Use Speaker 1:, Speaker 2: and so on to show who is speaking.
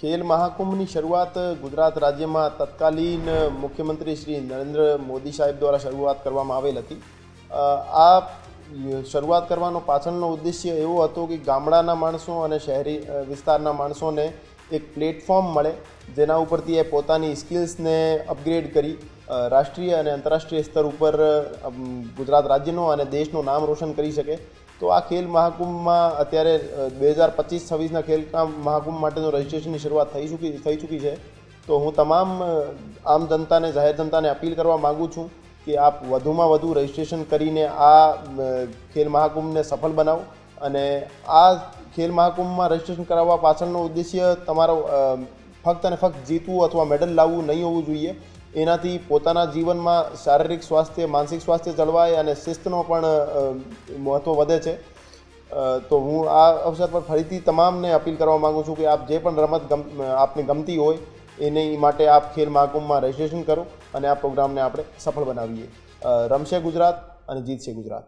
Speaker 1: ખેલ મહાકુંભની શરૂઆત ગુજરાત રાજ્યમાં તત્કાલીન મુખ્યમંત્રી શ્રી નરેન્દ્ર મોદી સાહેબ દ્વારા શરૂઆત કરવામાં આવેલ હતી. આ શરૂઆત કરવાનો પાછળનો ઉદ્દેશ્ય એવો હતો કે ગામડાના માણસો અને શહેરી વિસ્તારના માણસોને એક પ્લેટફોર્મ મળે જેના ઉપરથી એ પોતાની સ્કિલ્સને અપગ્રેડ કરી રાષ્ટ્રીય અને આંતરરાષ્ટ્રીય સ્તર ઉપર ગુજરાત રાજ્યનો અને દેશનું નામ રોશન કરી શકે. તો આ ખેલ મહાકુંભમાં અત્યારે બે હજાર પચીસ, છવ્વીસના ખેલ મહાકુંભ માટેનું રજિસ્ટ્રેશનની શરૂઆત થઈ ચૂકી થઈ ચૂકી છે. તો હું તમામ આમ જનતાને, જાહેર જનતાને અપીલ કરવા માગું છું કે આપ વધુમાં વધુ રજિસ્ટ્રેશન કરીને આ ખેલ મહાકુંભને સફળ બનાવો અને આ ખેલ મહાકુંભમાં રજિસ્ટ્રેશન કરાવવા પાછળનો ઉદ્દેશ્ય તમારો ફક્ત અને ફક્ત જીતવું અથવા મેડલ લાવવું નહીં હોવું જોઈએ. એનાથી પોતાના જીવનમાં શારીરિક સ્વાસ્થ્ય, માનસિક સ્વાસ્થ્ય જળવાય અને શિસ્તનો પણ મહત્ત્વ વધે છે. તો હું આ અવસર પર ફરીથી તમામને અપીલ કરવા માગું છું કે આપ જે પણ રમત ગમ, આપને ગમતી હોય, એને માટે આપ ખેલ મહાકુંભમાં રજિસ્ટ્રેશન કરો અને આ પ્રોગ્રામને આપણે સફળ બનાવીએ. રમશે ગુજરાત અને જીતશે ગુજરાત.